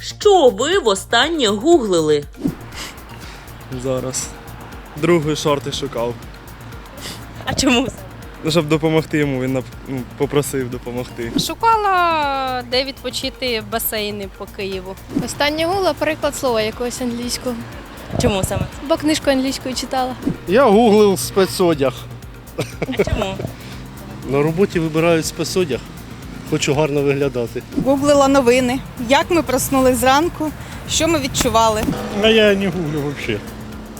Що ви востаннє гуглили? Зараз. Другий шорти шукав. А чому? Ну, щоб допомогти йому, він нап- ну, попросив допомогти. Шукала, де відпочити басейни по Києву. Останнє гула приклад слова якогось англійського. Чому саме? Бо книжку англійською читала. Я гуглив спецодяг. А чому? На роботі вибирають спецодяг. Хочу гарно виглядати. Гуглила новини, як ми проснулись зранку, що ми відчували. А я не гуглю вообще.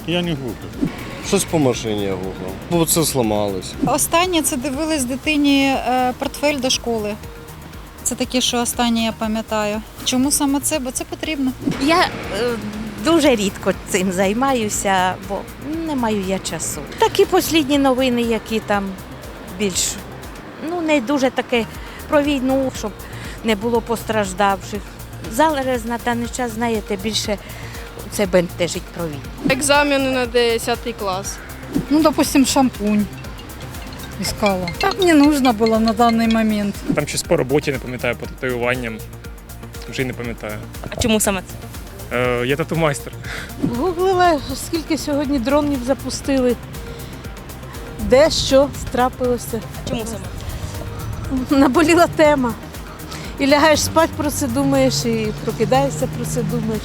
Я не гуглю. Щось по машині я гуглив. Бо це зламалось. Останнє це дивились дитині е, портфель до школи. Це таке, що останнє я пам'ятаю. Чому саме це? Бо це потрібно. Я е, дуже рідко цим займаюся, бо не маю я часу. Такі послідні новини, які там більш ну не дуже таке про війну, щоб не було постраждавших. Зараз на даний час, знаєте, більше це бентежить про війну. Екзамени на 10 клас. Ну, допустим, шампунь искала. Так мне нужно было на данный момент. Там щось по роботі не пам'ятаю, по татуюванням. Вже й не пам'ятаю. А чому саме це? Е, я тату-майстер. Гуглила, скільки сьогодні дронів запустили, де що трапилося. А чому саме? Наболіла тема. І лягаєш спати про це думаєш, і прокидаєшся про це думаєш.